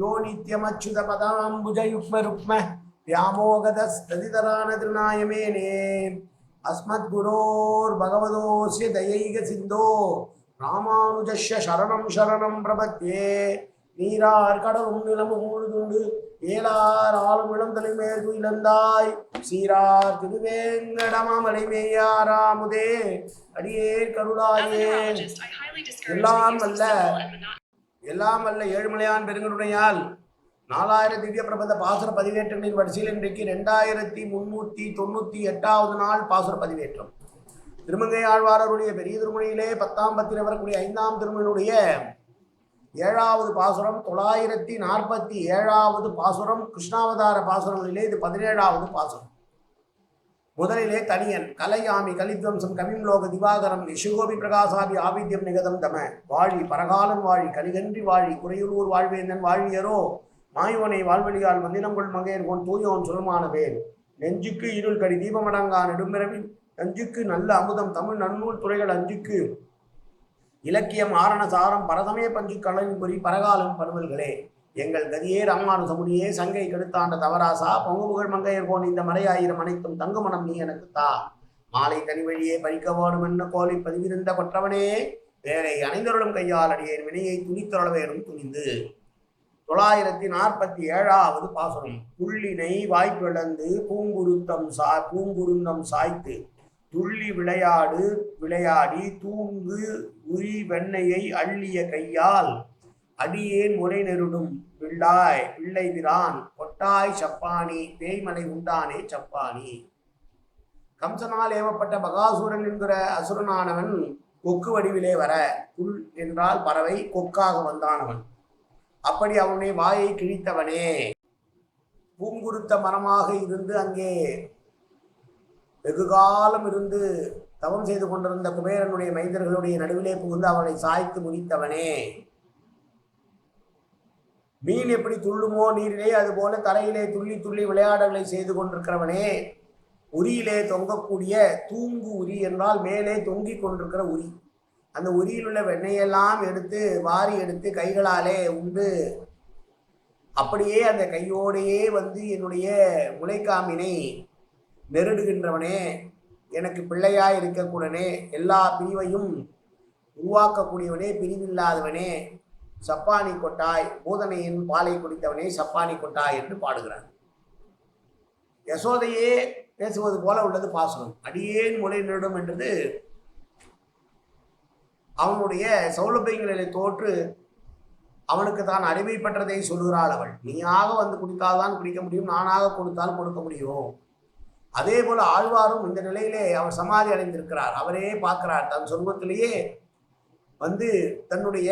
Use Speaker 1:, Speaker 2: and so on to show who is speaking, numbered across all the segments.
Speaker 1: யோ நித்யமச்சுத பதாம்புஜயுக்ம ருக்ம व्यामोगतस्तदितरान திருநாயமேனே அஸ்மத் குரோர் பகவதோஸ்ய தயைக சிந்தோ ராமானுஜஸ்ய சரணம் சரணம் பிரபத்யே நீரார் கடலும் நிலமும் முழுதுண்டு ஏலார் ஆளும் இளம் தலைமேல் துயிலந்தாய் சீரார் திருவேங்கடமாமலை மேயாராமுதே அடியே
Speaker 2: As a
Speaker 1: கருளாயே
Speaker 2: neurologist, I highly discourage the
Speaker 1: எல்லாம்
Speaker 2: use of
Speaker 1: அல்ல
Speaker 2: simple and monotonous
Speaker 1: எல்லாம் அல்ல ஏழுமலையான் பெருங்கனுடையால் நாலாயிரம் திவ்ய பிரபந்த பாசுர பதிவேற்றங்களின் வரிசையில் இன்றைக்கு ரெண்டாயிரத்தி முன்னூற்றி தொண்ணூற்றி எட்டாவது நாள் பாசுர பதிவேற்றம். திருமங்கை ஆழ்வாரருடைய பெரிய திருமணியிலே பத்தாம் பத்தில் வரக்கூடிய ஐந்தாம் திருமணியுடைய ஏழாவது பாசுரம் தொள்ளாயிரத்தி நாற்பத்தி ஏழாவது பாசுரம் கிருஷ்ணாவதார பாசுரங்களிலே இது பதினேழாவது பாசுரம். முதலிலே தனியன் கலையாமி கலித்வம்சம் கவிம்லோக திவாகரம் நிஷுகோபி பிரகாசாபி ஆவித்யம் நிகதம் தம. வாழி பரகாலன் வாழி கலிகன்றி வாழி குறையுளூர் வாழ்வேந்தன் வாழியரோ. மாயோனை வாழ்வழியால் மந்தினங்கொள் மங்கையர்கோன் தூயோன் சுரமான வேல் நெஞ்சுக்கு இருள் கடி தீபமடங்கா நெடும்பிறவின் நஞ்சுக்கு நல்ல அமுதம் தமிழ் நன்னூல் துறைகள் அஞ்சுக்கு. இலக்கியம் ஆரண சாரம் பரதமே பஞ்சு கலன் பொறி பரகாலம் பருவல்களே. எங்கள் கதியே ராமானுசமுடியே சங்கை கெடுத்தாண்ட தவராசா பொங்கு புகழ் மங்கையர் போன் இந்த மறையாயிரம் அனைத்தும் தங்குமணம் நீ எனக்கு தா. மாலை தனி வழியே பறிக்க வேணும் என்ன கோலை பதிவிருந்த கொற்றவனே? வேலை அனைந்தருளும் கையால் அடியேன் வினையை துணித்தொழ வேணும் துணிந்து. தொள்ளாயிரத்தி நாற்பத்தி ஏழாவது பாசுரம். புள்ளினை வாய்ப்பிழந்து பூங்குருத்தம் சா பூங்குருந்தம் சாய்த்து. துள்ளி விளையாடு விளையாடி தூங்கு உரி வெண்ணையை அள்ளிய கையால் அடியேன் முறை நெருடும். பிள்ளாய் பிள்ளை விரான் கொட்டாய் சப்பானி தேய்மலை உண்டானே சப்பானி. கம்சனால் ஏவப்பட்ட பகாசுரன் என்கிற அசுரனானவன் கொக்கு வடிவிலே வர புல் என்றால் பறவை கொக்காக வந்தானவன். அப்படி அவனுடைய வாயை கிழித்தவனே. பூங்குருத்த மரமாக இருந்து அங்கே வெகு காலம் இருந்து தவம் செய்து கொண்டிருந்த குபேரனுடைய மைந்தர்களுடைய நடுவிலே புகுந்து அவனை சாய்த்து முடித்தவனே மீன் எப்படி துள்ளுமோ நீரிலே அதுபோல தரையிலே துள்ளி துள்ளி விளையாடல்களை செய்து கொண்டிருக்கிறவனே உரியிலே தொங்கக்கூடிய தூங்கு உரி என்றால் மேலே தொங்கிக் கொண்டிருக்கிற உரி. அந்த உரியில் உள்ள வெண்ணையெல்லாம் எடுத்து வாரி எடுத்து கைகளாலே உண்டு. அப்படியே அந்த கையோடையே வந்து என்னுடைய முளைக்காமினை நெருடுகின்றவனே எனக்கு பிள்ளையாய் இருக்கக்கூடனே எல்லா பிரிவையும் உருவாக்கக்கூடியவனே பிரிவில்லாதவனே சப்பானி கொட்டாய் பூதனையின் பாலை குடித்தவனே சப்பானி கொட்டாய் என்று பாடுகிறார். யசோதையே பேசுவது போல உள்ளது பாசனம் அடியேன் முறை நெடும் என்றது அவனுடைய சௌலபியங்களிலே தோற்று அவனுக்கு தான் அடிமைப்பட்டதை சொல்லுகிறாள் அவள். நீயாக வந்து குடித்தால்தான் குடிக்க முடியும் நானாக கொடுத்தால் கொடுக்க முடியும். அதே போல ஆழ்வாரும் இந்த நிலையிலே அவர் சமாதி அடைந்திருக்கிறார். அவரே பார்க்கிறார் தன் சொர்க்கத்திலேயே வந்து தன்னுடைய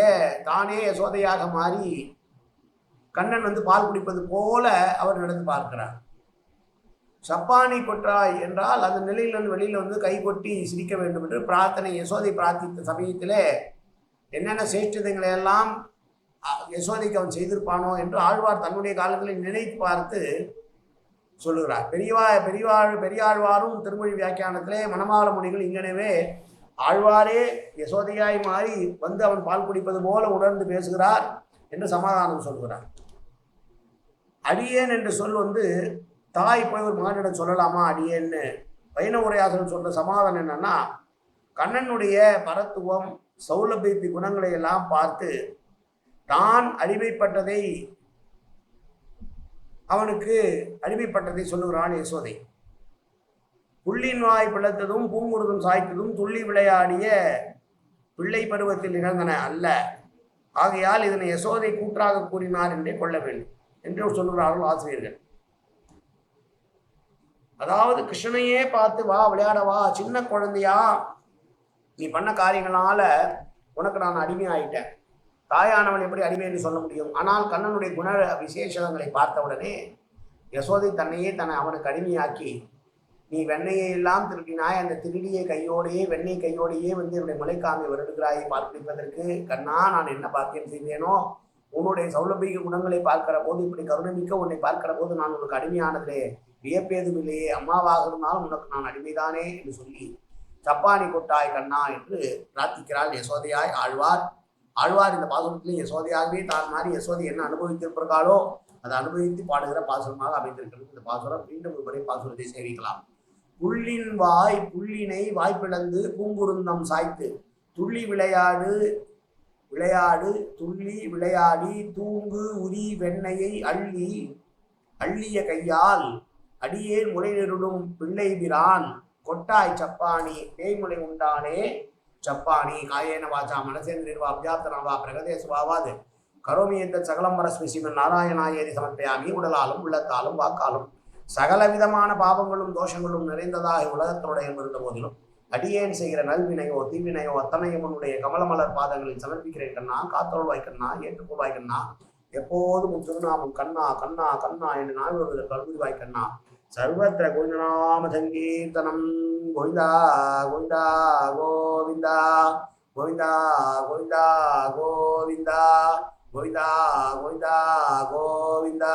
Speaker 1: தானே யசோதையாக மாறி கண்ணன் வந்து பால் குடிப்பது போல அவர் நடந்து பார்க்கிறார். சப்பானி கொற்றாய் என்றால் அந்த நிலையிலிருந்து வெளியில் வந்து கை கொட்டி சிரிக்க வேண்டும் என்று பிரார்த்தனை யசோதை பிரார்த்தித்த சமயத்தில் என்னென்ன சேஷ்டதைகளை எல்லாம் யசோதைக்கு அவன் செய்திருப்பானோ என்று ஆழ்வார் தன்னுடைய காலத்தில் நினைத்து பார்த்து சொல்லுகிறார். பெரியவா பெரியவாழ் பெரியாழ்வாரும் திருமொழி வியாக்கியானத்திலே மணமாள மொழிகள் இங்கனவே ஆழ்வாரே யசோதையாய் மாறி வந்து அவன் பால் குடிப்பது போல உணர்ந்து பேசுகிறார் என்று சமாதானம் சொல்கிறார். அடியேன் என்ற சொல் வந்து தாய் போய் ஒரு மகனிடம் சொல்லலாமா அடியேன்னு வைண உரையாசனம் சொல்ற சமாதானம் என்னன்னா கண்ணனுடைய பரத்துவம் சௌலபியத்தி குணங்களை எல்லாம் பார்த்து தான் அடிமைப்பட்டதை அவனுக்கு அடிமைப்பட்டதை சொல்லுகிறான் யசோதை. புள்ளின் வாய் பிளத்ததும் பூங்குருதும் சாய்த்ததும் துள்ளி விளையாடிய பிள்ளை பருவத்தில் நிகழ்ந்தன அல்ல. ஆகையால் இதனை யசோதை கூற்றாக கூறினார் என்றே கொள்ள வேண்டும் என்று சொல்லுகிறார்கள் ஆசிரியர்கள். அதாவது கிருஷ்ணனையே பார்த்து வா விளையாட வா சின்ன குழந்தையா நீ பண்ண காரியங்களால உனக்கு நான் அடிமை ஆயிட்டேன் தாயானவள் எப்படி அடிமை என்று சொல்ல முடியும்? ஆனால் கண்ணனுடைய குண விசேஷங்களை பார்த்தவுடனே யசோதை தன்னையே தன்னை அவனுக்கு அடிமையாக்கி நீ வெண்ணையை எல்லாம் திருடினாய் அந்த திருடிய கையோடையே வெண்ணெய் கையோடையே வந்து என்னுடைய முளைக்காமை வருடுகிறாயை பார்ப்பிப்பதற்கு கண்ணா நான் என்ன பாக்கியம் செய்தேனோ? உன்னுடைய சௌலபிக குணங்களை பார்க்கிற போது இப்படி கருணமிக்க உன்னை பார்க்கிற போது நான் உனக்கு அடிமையானதே வியப்பேதும் இல்லையே அம்மாவாக இருந்தாலும் உனக்கு நான் அடிமைதானே? என்று சொல்லி சப்பானி கொட்டாய் கண்ணா என்று பிரார்த்திக்கிறாள் யசோதையாய். ஆழ்வார் ஆழ்வார் இந்த பாசுரத்திலே யசோதையாகவே தான் மாதிரி யசோதை என்ன அனுபவித்திருப்பார்களோ அதை அனுபவித்து பாடுகிற பாசுரமாக அமைந்திருக்கிறது. இந்த பாசுரம் மீண்டும் ஒரு முறை பாசுரத்தை சேவிக்கலாம். புள்ளின் வாய் புள்ளினை வாய்ப்பிழந்து பூங்குருந்தம் சாய்த்து. துள்ளி விளையாடு விளையாடு துள்ளி விளையாடி தூங்கு உரி வெண்ணையை அள்ளி அள்ளிய கையால் அடியேன் முளை நெருடும் பிள்ளை பிரான் கொட்டாய் சப்பானி பேய்முனை உண்டானே சப்பானி காயேன வாச்சா மனசேந்திரிர்வா அபியாத்தனவா பிரகதேசுவாவாது கரோமி எந்த சகலம் வரஸ்மி சிவன் நாராயணாயேதி சமர்ப்பயாமி உடலாலும் உள்ளத்தாலும் வாக்காலும். சகலவிதமான பாபங்களும் பாவங்களும் தோஷங்களும் நிறைந்ததாக உலகத்தோட இருந்த போதிலும் அடியேன் செய்கிற நல்வினையோ தீவினையோ அத்தனையும் உன்னுடைய கமலமலர் பாதங்களில் சமர்ப்பிக்கிறேன் கண்ணா காத்தொழுவாய் கண்ணா ஏற்றுக்கொள்வாய் கண்ணா. எப்போதும் உன் திருநாமம் கண்ணா கண்ணா கண்ணா என்று நாள் வருவது கருதுவாய் கண்ணா. சர்வத்திர கோவிந்தநாம சங்கீர்த்தனம். கோவிந்தா கோவிந்தா கோவிந்தா. கோவிந்தா கோவிந்தா கோவிந்தா. கோவிந்தா கோவிந்தா கோவிந்தா.